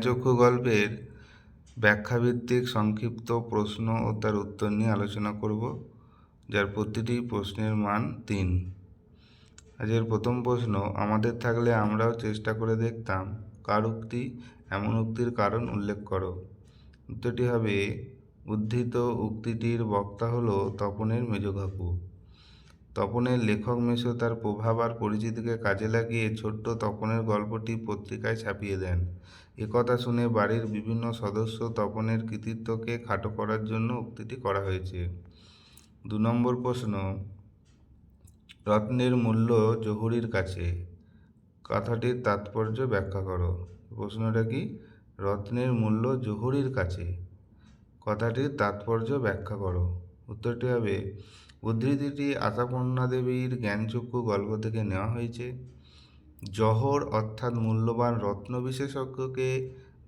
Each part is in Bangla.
চক্ষু গল্পের ব্যাখ্যাভিত্তিক সংক্ষিপ্ত প্রশ্ন ও তার উত্তর নিয়ে আলোচনা করব, যার প্রতিটি প্রশ্নের মান তিন। আজের প্রথম প্রশ্ন, আমাদের থাকলে আমরাও চেষ্টা করে দেখতাম কার উক্তি, এমন উক্তির কারণ উল্লেখ করো। উত্তরটি হবে, উদ্ধৃত উক্তিটির বক্তা হলো তপনের মেজ কাকু। তপনের লেখক মেশো তার প্রভাব আর পরিচিতিকে কাজে লাগিয়ে ছোট্ট তপনের গল্পটি পত্রিকায় ছাপিয়ে দেন। একথা শুনে বাড়ির বিভিন্ন সদস্য তপনের কৃতিত্বকে খাটো করার জন্য উক্তিটি করা হয়েছে। দু নম্বর প্রশ্ন, রত্নের মূল্য জহুরির কাছে। কথাটির তাৎপর্য ব্যাখ্যা করো। প্রশ্নটা কি? রত্নের মূল্য জহুরির কাছে। কথাটির তাৎপর্য ব্যাখ্যা করো। উত্তরটি হবে উদ্ধৃতিটি আশাপূর্ণা দেবীর জ্ঞানচক্ষু গল্প থেকে নেওয়া হয়েছে। জহর অর্থাৎ মূল্যবান রত্ন বিশেষজ্ঞকে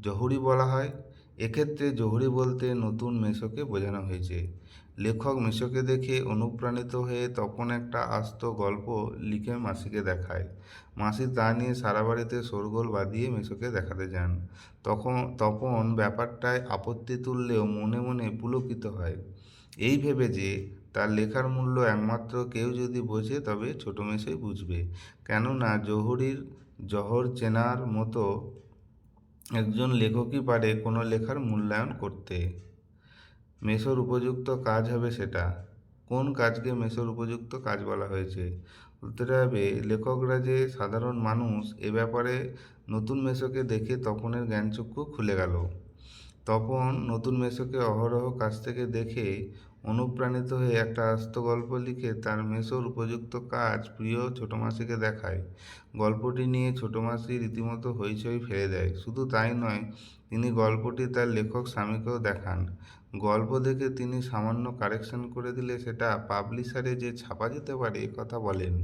জহুরি বলা হয়। এক্ষেত্রে জহুরি বলতে নতুন মেশোকে বোঝানো হয়েছে। লেখক মেশোকে দেখে অনুপ্রাণিত হয়ে তখন একটা আস্ত গল্প লিখে মাসিকে দেখায়। মাসি তা নিয়ে সারা বাড়িতে শোরগোল বাঁধিয়ে মেশোকে দেখাতে যান। তখন তপন ব্যাপারটায় আপত্তি তুললেও মনে মনে পুলকিত হয়। এই ভেবে যে তার লেখার মূল্য একমাত্র কেউ যদি বোঝে, তবে ছোটো মেশোই বুঝবে। কেননা জহুরির জহর চেনার মতো একজন লেখকই পারে কোনো লেখার মূল্যায়ন করতে। মেশোর উপযুক্ত কাজ হবে সেটা। কোন কাজকে মেশোর উপযুক্ত কাজ বলা হয়েছে? উত্তরে হবে, লেখকরা যে সাধারণ মানুষ, এ ব্যাপারে নতুন মেশোকে দেখে তপনের জ্ঞানচক্ষু খুলে গেল। তপন নতুন মেশোকে অহরহ কাছ থেকে দেখে অনুপ্রাণিত হয়ে একটা আস্ত গল্প লিখে তার মেসোর উপযুক্ত কাজ প্রিয় ছোটো মাসিকে দেখায়। গল্পটি নিয়ে ছোটো মাসি রীতিমতো হইচই ফেলে দেয়। শুধু তাই নয়, তিনি গল্পটি তার লেখক স্বামীকেও দেখান। গল্প দেখে তিনি সামান্য কারেকশন করে দিলে সেটা পাবলিশারে যে ছাপা যেতে পারে কথা বলেন।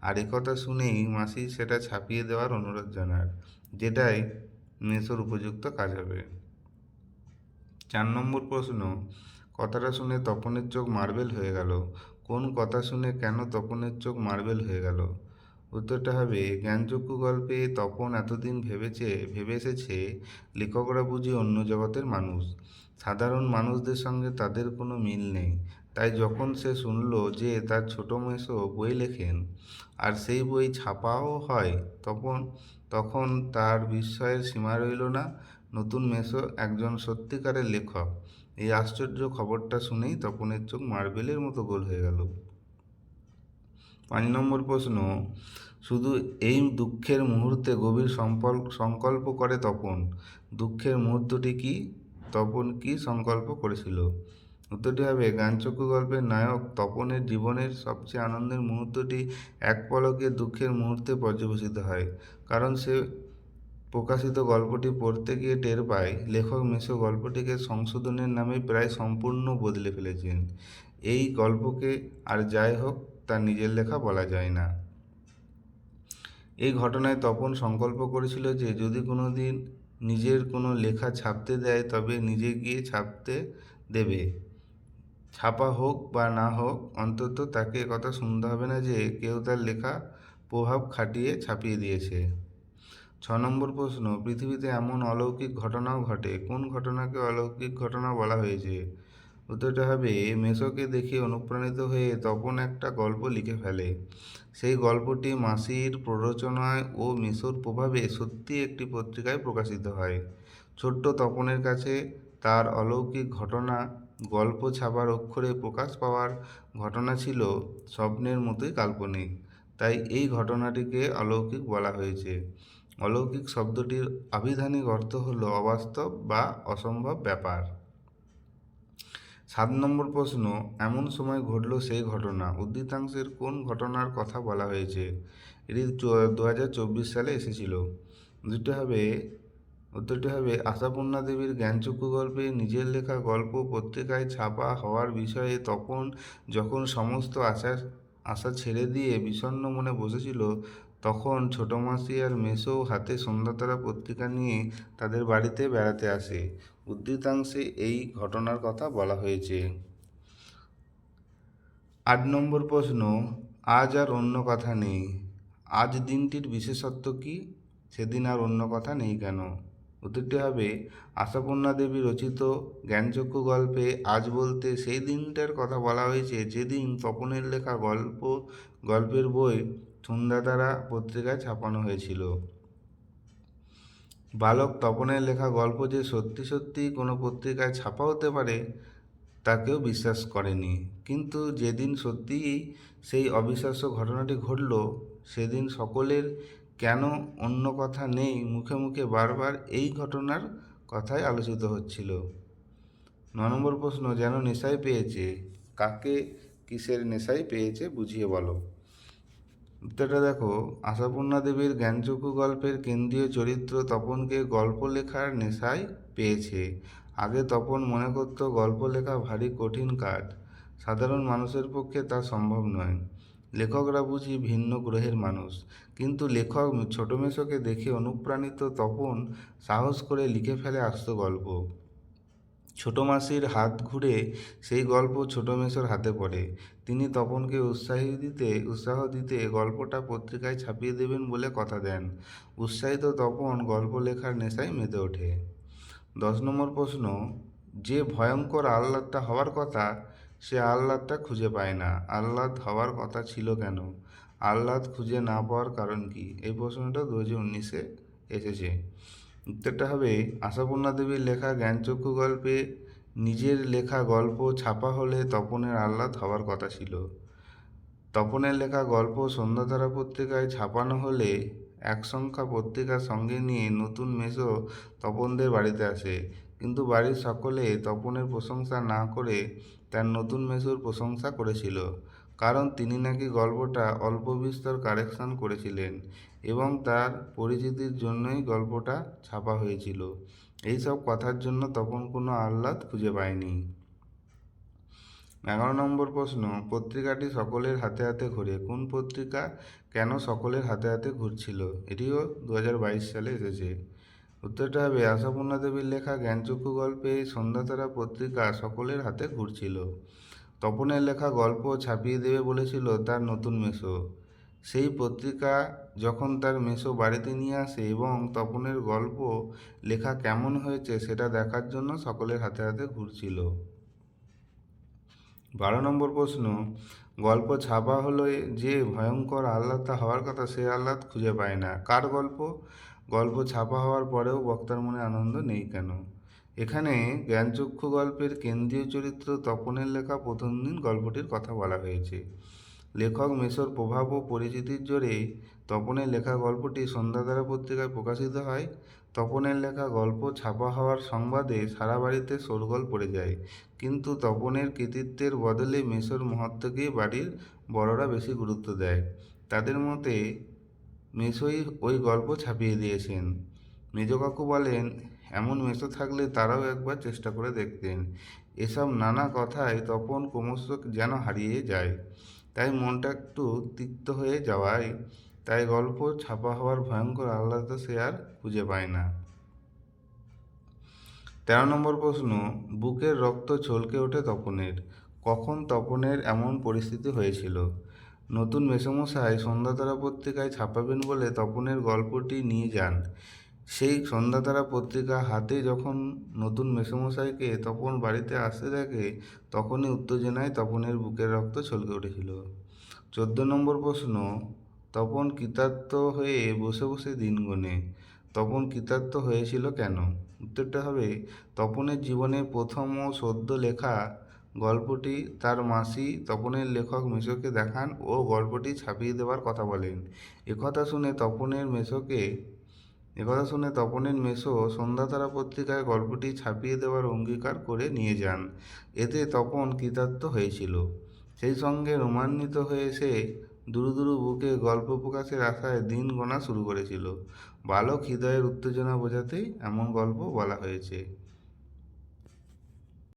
আর একথা শুনেই মাসি সেটা ছাপিয়ে দেওয়ার অনুরোধ জানার যেটাই মেসোর উপযুক্ত কাজ হবে। চার নম্বর প্রশ্ন কথাটা শুনে তপনের চোখ মার্বেল হয়ে গেল। কোন কথা শুনে কেন তপনের চোখ মার্বেল হয়ে গেল? উত্তরটা হবে, জ্ঞানচক্ষু গল্পে তপন এতদিন ভেবেছে, ভেবে এসেছে লেখকরা বুঝি অন্য জগতের মানুষ। সাধারণ মানুষদের সঙ্গে তাদের কোনো মিল নেই। তাই যখন সে শুনল যে তার ছোট মেসো বই লেখেন আর সেই বই ছাপাও হয় তখন তখন তার বিস্ময়ের সীমা রইল না। নতুন মেসো একজন সত্যিকারের লেখক। এই আশ্চর্য খবরটা শুনেই তপনের চোখ মার্বেলের মতো গোল হয়ে গেল। পাঁচ নম্বর প্রশ্ন, শুধু এই দুঃখের মুহূর্তে গভীর সম্পল সংকল্প করে তপন। দুঃখের মুহূর্তটি কি? তপন কি সংকল্প করেছিল? উত্তরটি হবে, গানচক্ষু গল্পের নায়ক তপনের জীবনের সবচেয়ে আনন্দের মুহূর্তটি এক পলকে দুঃখের মুহূর্তে পর্যবেসিত হয়, কারণ সে প্রকাশিত গল্পটি পড়তে গিয়ে টের পায়, লেখক মেশো গল্পটিকে সংশোধনের নামে প্রায় সম্পূর্ণ বদলে ফেলেছেন। এই গল্পকে আর যাই হোক, তার নিজের লেখা বলা যায় না। এই ঘটনায় তপন সংকল্প করেছিল যে, যদি কোনো দিন নিজের কোনো লেখা ছাপতে দেয়, তবে নিজে গিয়ে ছাপতে দেবে। ছাপা হোক বা না হোক, অন্তত তাকে কথা শুনতে হবে না যে, কেউ তার লেখা প্রভাব খাটিয়ে ছাপিয়ে দিয়েছে। ছ নম্বর প্রশ্ন, পৃথিবীতে এমন অলৌকিক ঘটনাও ঘটে। কোন ঘটনাকে অলৌকিক ঘটনা বলা হয়েছে? উত্তরটা হবে, মেসোকে দেখে অনুপ্রাণিত হয়ে তপন একটা গল্প লিখে ফেলে। সেই গল্পটি মাসির প্ররোচনায় ও মেসোর প্রভাবে সত্যি একটি পত্রিকায় প্রকাশিত হয়। ছোট্ট তপনের কাছে তার অলৌকিক ঘটনা, গল্প ছাপার অক্ষরে প্রকাশ পাওয়ার ঘটনা ছিল স্বপ্নের মতোই কাল্পনিক। তাই এই ঘটনাটিকে অলৌকিক বলা হয়েছে। অলৌকিক শব্দটির আবিধানিক অর্থ হল অবাস্তব বা অসম্ভব ব্যাপার। সাত নম্বর প্রশ্ন, এমন সময় ঘটল সেই ঘটনা। উদ্ধৃতাংশের কোন ঘটনার কথা বলা হয়েছে? এটি দু হাজার চব্বিশ সালে এসেছিল। দুটি হবে উত্তরটি হবে, আশাপূর্ণা দেবীর জ্ঞানচক্ষু গল্পে নিজের লেখা গল্প পত্রিকায় ছাপা হওয়ার বিষয়ে তখন যখন সমস্ত আশা আশা ছেড়ে দিয়ে বিষণ্ণ মনে বসেছিল তখন ছোটো মাসি আর মেসো হাতে সন্ধ্যাতারা পত্রিকা নিয়ে তাদের বাড়িতে বেড়াতে আসে। উদ্ধৃতাংশে এই ঘটনার কথা বলা হয়েছে। আট নম্বর প্রশ্ন, আজ আর অন্য কথা নেই। আজ দিনটির বিশেষত্ব কি? সেদিন আর অন্য কথা নেই কেন? উত্তরটি হবে, আশাপূর্ণা দেবী রচিত জ্ঞানচক্ষু গল্পে আজ বলতে সেই দিনটার কথা বলা হয়েছে যেদিন তপনের লেখা গল্প, গল্পের বই সন্ধ্যাতারা পত্রিকায় ছাপানো হয়েছিল। বালক তপনের লেখা গল্প যে সত্যি সত্যি কোনো পত্রিকায় ছাপা হতে পারে তা কেউ বিশ্বাস করেনি। কিন্তু যেদিন সত্যিই সেই অবিশ্বাস্য ঘটনাটি ঘটল, সেদিন সকলের কেন অন্য কথা নেই মুখে মুখে বারবার এই ঘটনার কথাই আলোচিত হচ্ছিল। ন নম্বর প্রশ্ন, যেন নেশাই পেয়েছে? কাকে কিসের নেশাই পেয়েছে বুঝিয়ে বলো। উত্তরটা দেখো, আশাপূর্ণা দেবীর জ্ঞানচক্ষু গল্পের কেন্দ্রীয় চরিত্র তপনকে গল্প লেখার নেশায় পেয়েছে। আগে তপন মনে করত গল্প লেখা ভারী কঠিন কাজ। সাধারণ মানুষের পক্ষে তা সম্ভব নয়। লেখকরা বুঝি ভিন্ন গ্রহের মানুষ। কিন্তু লেখক ছোট মেশোকে দেখে অনুপ্রাণিত তপন সাহস করে লিখে ফেলে আস্ত গল্প। ছোট মাসির হাত ঘুরে সেই গল্প ছোট মেশোর হাতে পড়ে। তিনি তপনকে উৎসাহী দিতে, উৎসাহ দিতে গল্পটা পত্রিকায় ছাপিয়ে দেবেন বলে কথা দেন। উৎসাহিত তপন গল্প লেখার নেশায় মেতে ওঠে। দশ নম্বর প্রশ্ন, যে ভয়ঙ্কর আহ্লাদটা হওয়ার কথা, সে আহ্লাদটা খুঁজে পায় না। আহ্লাদ হওয়ার কথা ছিল কেন? আহ্লাদ খুঁজে না পাওয়ার কারণ কি? এই প্রশ্নটা দু হাজার উনিশে এসেছে। উত্তরটা হবে, আশাপূর্ণা দেবীর লেখা জ্ঞানচক্ষু গল্পে নিজের লেখা গল্প ছাপা হলে তপনের আহ্লাদ হওয়ার কথা ছিল। তপনের লেখা গল্প সন্ধ্যাতারা পত্রিকায় ছাপানো হলে এক সংখ্যা পত্রিকা সঙ্গে নিয়ে নতুন মেসো তপনদের বাড়িতে আসে। কিন্তু বাড়ির সকলে তপনের প্রশংসা না করে তার নতুন মেসোর প্রশংসা করেছিল। কারণ তিনি নাকি গল্পটা অল্প বিস্তর কারেকশন করেছিলেন এবং তার পরিচিতির জন্যই গল্পটা ছাপা হয়েছিল। এইসব কথার জন্য তপন কোনো আহ্লাদ খুঁজে পায়নি। এগারো নম্বর প্রশ্ন, পত্রিকাটি সকলের হাতে হাতে ঘুরে। কোন পত্রিকা কেন সকলের হাতে হাতে ঘুরছিল? এটিও দু হাজার বাইশ সালে এসেছে। উত্তরটা হবে, আশাপূর্ণা দেবীর লেখা জ্ঞানচক্ষু গল্পে এই সন্ধ্যাতারা পত্রিকা সকলের হাতে ঘুরছিল। তপনের লেখা গল্প ছাপিয়ে দেবে বলেছিল তার নতুন মেসো। সেই পত্রিকা যখন তার মেসো বাড়িতে নিয়ে আসে এবং তপনের গল্প লেখা কেমন হয়েছে সেটা দেখার জন্য সকলের হাতে হাতে ঘুরছিল। বারো নম্বর প্রশ্ন, গল্প ছাপা হলো যে ভয়ঙ্কর আহ্লাদটা হওয়ার কথা সে আহ্লাদ খুঁজে পায় না। কার গল্প? গল্প ছাপা হওয়ার পরেও বক্তার মনে আনন্দ নেই কেন? এখানে জ্ঞানচক্ষু গল্পের কেন্দ্রীয় চরিত্র তপনের লেখা প্রথম দিন গল্পটির কথা বলা হয়েছে। লেখক মেসোর প্রভাব ও পরিচিতির জোরে তপনের লেখা গল্পটি সন্ধ্যাধারা পত্রিকায় প্রকাশিত হয়। তপনের লেখা গল্প ছাপা হওয়ার সংবাদে সারা বাড়িতে শোরগোল পড়ে যায়। কিন্তু তপনের কৃতিত্বের বদলে মেসোর মহত্বকেই বাড়ির বড়রা বেশি গুরুত্ব দেয়। তাদের মতে মেসোই ওই গল্প ছাপিয়ে দিয়েছেন। মেজ কাকু বলেন এমন মেসো থাকলে তারাও একবার চেষ্টা করে দেখতেন। এসব নানা কথায় তপন ক্রমশ যেন হারিয়ে যায়। তাই মনটা একটু তিক্ত হয়ে যাওয়ায় তাই গল্প ছাপা হওয়ার ভয়ঙ্কর আহ্লাদ সে আর খুঁজে পায় না। তেরো নম্বর প্রশ্ন, বুকের রক্ত ছলকে ওঠে তপনের। কখন তপনের এমন পরিস্থিতি হয়েছিল? নতুন মেসমশাই সন্ধ্যাতারা পত্রিকায় ছাপাবেন বলে তপনের গল্পটি নিয়ে যান। সেই সন্ধ্যাতারা পত্রিকা হাতে যখন নতুন মেসমশাইকে তপন বাড়িতে আসতে দেখে, তখনই উত্তেজনায় তপনের বুকের রক্ত ছলকে উঠেছিল। চোদ্দ নম্বর প্রশ্ন, তপন কৃতার্থ হয়ে বসে বসে দিন গোনে। তপন কৃতার্থ হয়েছিল কেন? উত্তরটা হবে, তপনের জীবনে প্রথম ও সদ্য লেখা গল্পটি তার মাসি তপনের লেখক মেশোকে দেখান ও গল্পটি ছাপিয়ে দেওয়ার কথা বলেন। একথা শুনে তপনের মেশোকে একথা শুনে তপনের মেসো সন্ধ্যাতারা পত্রিকায় গল্পটি ছাপিয়ে দেওয়ার অঙ্গীকার করে নিয়ে যান। এতে তপন কৃতার্থ হয়েছিল। সেই সঙ্গে রোমান্বিত হয়ে সে দুরু দুরু বুকে গল্প প্রকাশের আশায় দিন গোনা শুরু করেছিল। বালক হৃদয়ের উত্তেজনা বোঝাতেই এমন গল্প বলা হয়েছে।